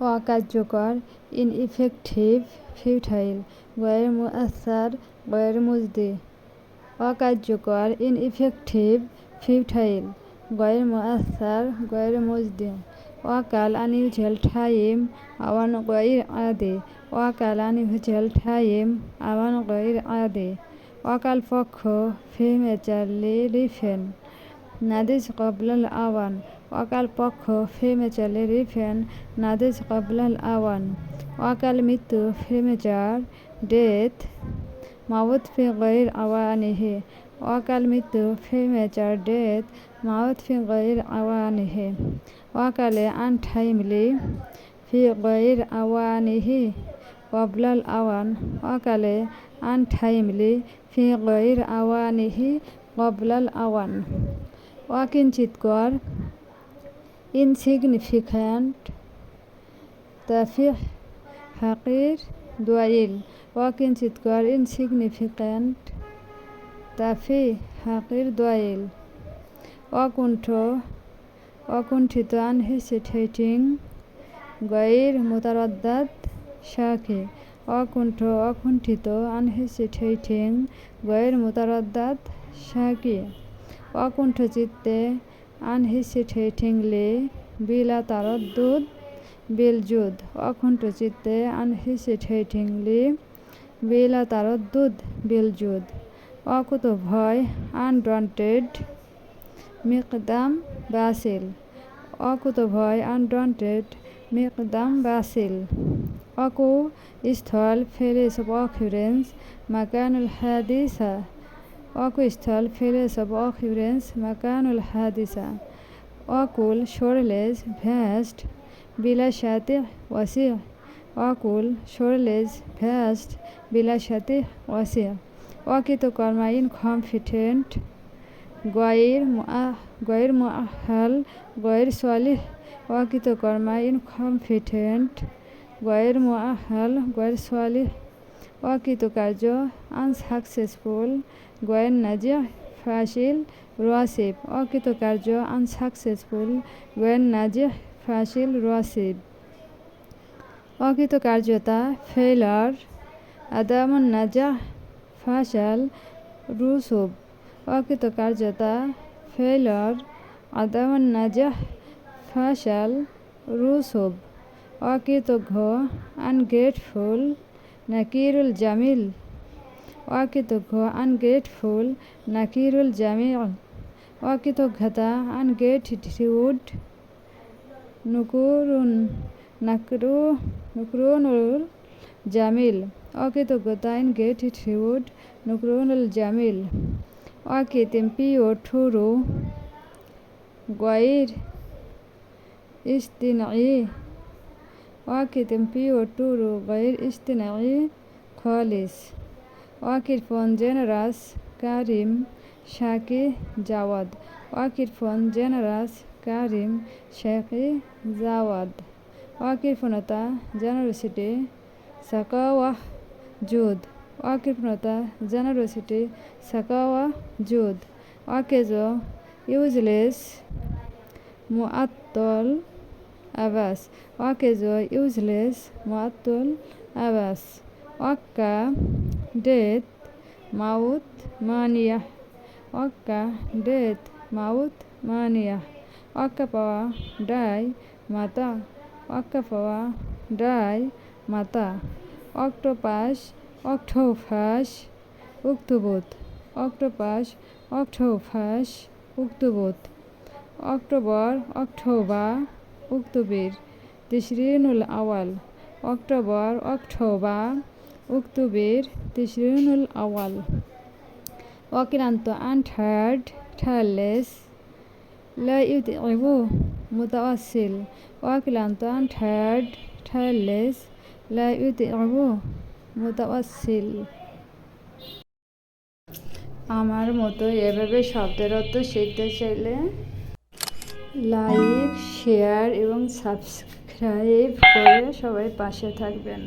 অকার্যকর ইনইফেক্টিভ ফিউটাইল গয়ের মুআসার গয়ের মুজদি অকার্যকর ইনইফেক্টিভ ফিউটাইল গয়ের মুআসার গয়ের মুজদি ওয়াকাল আনইউজুয়াল টাইম, আওয়ান গয়ের আদে ওয়াকাল আনইউজুয়াল টাইম, আওয়ান গয়ের আদে ওয়াকাল পক্ষ ফিমেচারলি রিফেন নাদিজ কবলাল আওয়ান। ওয়াকাল পক্ষ ফিমেচারলি রিফেন নাদিজ কবলাল আওয়ান। অকাল মৃত্যু ফিমেচার ডেথ মাউত ফি গয়ের আওয়ানিহে ওয়াকাল মৃত্যু ফিমেচার ডেথ মাউত ফি গয়ের আওয়ানিহে ওয়াকালে আনটাইমলি ফি গয়ের আওয়ানিহি কবলাল আওয়ান। ওয়াকালে আনটাইমলি ফি গয়ের আওয়ানিহি কবলাল আওয়ান। ওয়াকিঞ্চিতকর ইনসিগনিফিক্যান্ট তাফিহ হাকির দোয়াইল ওয়াকিঞ্চিতকর ইনসিগনিফিক্যান্ট তাফি হাকির দোয়াইল অকুণ্ঠ অকুণ্ঠিত আনহেসিটেটিং গয়ের মোতারদ্দাত শাখে অকুণ্ঠ অকুণ্ঠিত আনহেসিটেটিং গয়ের মোতারদ্দাত শাকি অকুণ্ঠ চিত্তে আনহেসিটেটিংলি বিলা তারদ্দুদ বিলজুদ। অকুণ্ঠ চিত্তে আনহেসিটেটিংলি বিলা তারদ্দুদ বিলজুদ। অকুত ভয় আনডন্টেড মিকদাম, বাসিল। অকুত ভয় আনডন্টেড মিকদাম, বাসিল। স্থল ফেরেস অফ অকিউরেন্স মাকানুল হাদিসা অকু স্থল ফেরেস অফ অকিউরেন্স মাকানুল হাদিসা অকুল শোরলেস ভ্যাস্ট বিলাসাতে ওয়াসি অকুল শোরলেস ভ্যাস্ট বিলাসাতে ওয়াসি অকৃতকর্মা ইনকমফিটেন্ট গয়ের গয়ের মুআহাল গয়ের সোয়ালিহ অকৃতকর্মা ইনকমফিটেন্ট গয়ের মুআহাল গয়ের সোয়ালিহ অকৃতকার্য আনসাকসেসফুল গয়ের নাজিহ ফাশিল রোয়াসিব অকৃতকার্য আনসাকসেসফুল গয়ের নাজিহ ফাশিল রোয়াসিব অকৃতকার্যতা ফেলার আদামুন নাজাহ ফাশাল রুসুব অকৃতকার্যতা ফেলার আদামুন নাজাহ ফাশাল রুসুব অকৃতজ্ঞ আনগ্রেটফুল নাকিরুল জামিল। অকৃতজ্ঞ আনগ্রেটফুল নাকিরুল জামিল। অকৃতজ্ঞতা আনগ্রেটিটিউড নুকুরুন নাকরু, নুকরুনুল জামিল। অকৃতজ্ঞতা ইনগ্রেটিটিউড নুকরুনুল জামিল। অকৃতিম্পিও ঠুরু। গয়ের ইস্তিনাই অকৃতিম্পিও টুরু গয়ের ইস্তিনাই খলিস অকিরফন জেনারাস কারিম শাকি জাওয়াদ অকিরফন জেনারাস কারিম শেখি জাওয়াদ অকৃপণতা জেনারসিটি সাকাওয়াহ জুদ অকৃপণতা জেনারসিটি সাকাওয়া জুদ অকেজ ইউজলেস মুআত্তল আবাস অকেজ ইউজলেস মুআত্তল আবাস অক্কা ডেথ মাউত মানিয়া অক্কা ডেথ মাউত মানিয়া অক্কা পাওয়া ডাই মাতা অক্কা পাওয়া ডাই মাতা অক্টোপাস অক্টোফাস উক্তবোধ অক্টোপাস অক্টোফাস উক্তবোধ অক্টোবর অক্টোবা উক্ত বীর তেসরিনুল আওয়াল অক্টোবর অক্টোবা উক্ত বীর তেসরিনুল আওয়াল অক্রান্ত আনথার্ড থার্লেস লাইবু মুতাসিল অক্লান্ত আনথার্ড থার্লেস লাইবু মুতাসিল আমার মতো এভাবে শব্দের অর্থ শিখতে চাইলে লাইক শেয়ার এবং সাবস্ক্রাইব করে সবাই পাশে থাকবেন।